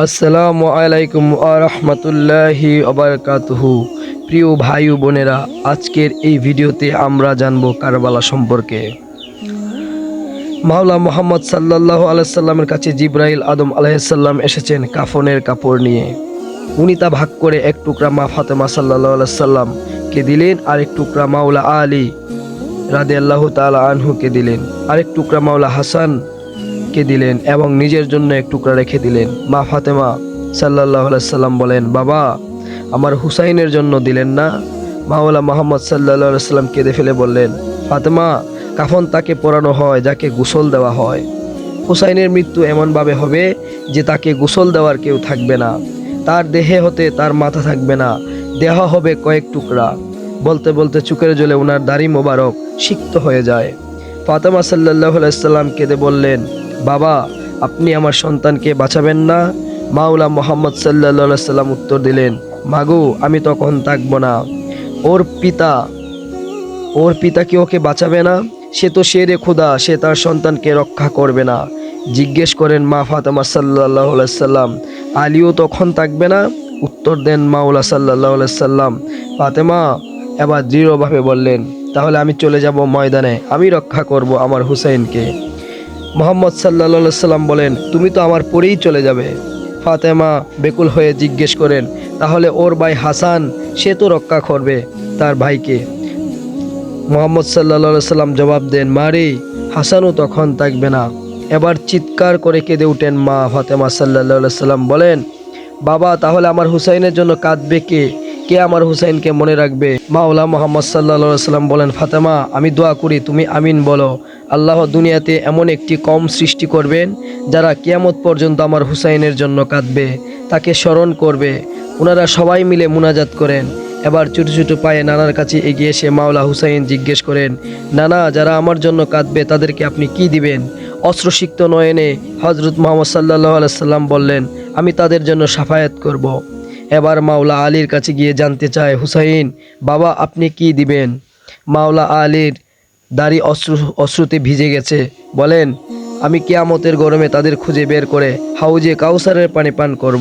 আসসালামু আলাইকুম আরহামতুল্লাহি অবরকাতুহু প্রিয় ভাই ও বোনেরা, আজকের এই ভিডিওতে আমরা জানব কারবালা সম্পর্কে। মাওলা মোহাম্মদ সাল্লাহ আলাইসাল্লামের কাছে জিব্রাইল আদম আলাইসাল্লাম এসেছেন কাফনের কাপড় নিয়ে। উনি তা ভাগ করে এক টুকরা মা ফাতেমা সাল্লাহ আলাইসাল্লামকে দিলেন আর এক টুকরা মাওলা আলী রাদে আল্লাহ তালা আনহুকে দিলেন, আরেক টুকরা মাওলা হাসান কে দিলেন এবং নিজের জন্য এক টুকরা রেখে দিলেন? মা ফাতেমা সাল্লাহ সাল্লাম বলেন, বাবা, আমার হুসাইনের জন্য দিলেন না। মাওলা মোহাম্মদ সাল্লাহ সাল্লাম কেঁদে ফেলে বললেন, ফাতেমা, কাফন তাকে পরানো হয়, যাকে গোসল দেওয়া হয়। হুসাইনের মৃত্যু এমনভাবে হবে যে তাকে গোসল দেওয়ার কেউ থাকবে না। তার দেহে হতে তার মাথা থাকবে না। দেহ হবে কয়েক টুকরা। বলতে বলতে চুকের জলে ওনার দাড়ি মোবারক সিক্ত হয়ে যায়। ফাতেমা সাল্লাহ সাল্লাম কেঁদে বললেন বাবা, আপনি আমার সন্তানকে বাঁচাবেন না। মাওলা মোহাম্মদ সাল্লাহ সাল্লাম উত্তর দিলেন, মাগু, আমি তখন থাকব না। ওর পিতা ওর পিতা কি ওকে বাঁচাবে না? সে তো শেরে খুদা সে তার সন্তানকে রক্ষা করবে না। জিজ্ঞেস করেন, মা ফাতেমা সাল্লাহ সাল্লাম, আলীও তখন থাকবে না? উত্তর দেন, মাওলা সাল্লাহ সাল্লাম। ফাতেমা এবার দৃঢ়ভাবে বললেন, তাহলে আমি চলে যাব ময়দানে, আমি রক্ষা করব আমার হুসাইনকে। মোহাম্মদ সাল্লা সাল্লাম বলেন, তুমি তো আমার পরেই চলে যাবে। ফাতেমা বেকুল হয়ে জিজ্ঞেস করেন, তাহলে ওর ভাই হাসান, সে তো রক্ষা করবে তার ভাইকে? মোহাম্মদ সাল্লা সাল্লাম জবাব দেন মারে হাসানও তখন থাকবে না। এবার চিৎকার করে কেঁদে উঠেন মা ফাতেমা সাল্লা সাল্লাম বলেন, বাবা, তাহলে আমার হুসাইনের জন্য কাঁদবে কে? কে আমার হুসাইনকে মনে রাখবে? মাওলা মোহাম্মদ সাল্লা সাল্লাম বলেন, ফাতেমা, আমি দোয়া করি, তুমি আমিন বলো। আল্লাহ দুনিয়াতে এমন একটি কম সৃষ্টি করবেন, যারা কিয়ামত পর্যন্ত আমার হুসাইনের জন্য কাঁদবে, তাকে স্মরণ করবে। ওনারা সবাই মিলে মুনাজাত করেন। এবার ছোটো ছোটো পায়ে নানার কাছে এগিয়ে এসে মাওলা হুসাইন জিজ্ঞেস করেন, নানা, যারা আমার জন্য কাঁদবে, তাদেরকে আপনি কি দিবেন? অস্ত্রসিক্ত নয়নে হজরত মোহাম্মদ সাল্লাহ আলাইসাল্লাম বললেন, আমি তাদের জন্য সাফায়াত করব। এবার মাওলা আলীর কাছে গিয়ে জানতে চায়, হুসাইন, বাবা আপনি কি দিবেন? মাওলা আলীর দাড়ি অশ্রু, অশ্রুতে ভিজে গেছে। বলেন, আমি কেয়ামতের গরমে তাদের খুঁজে বের করে হাউজে কাউসারের পানি পান করব।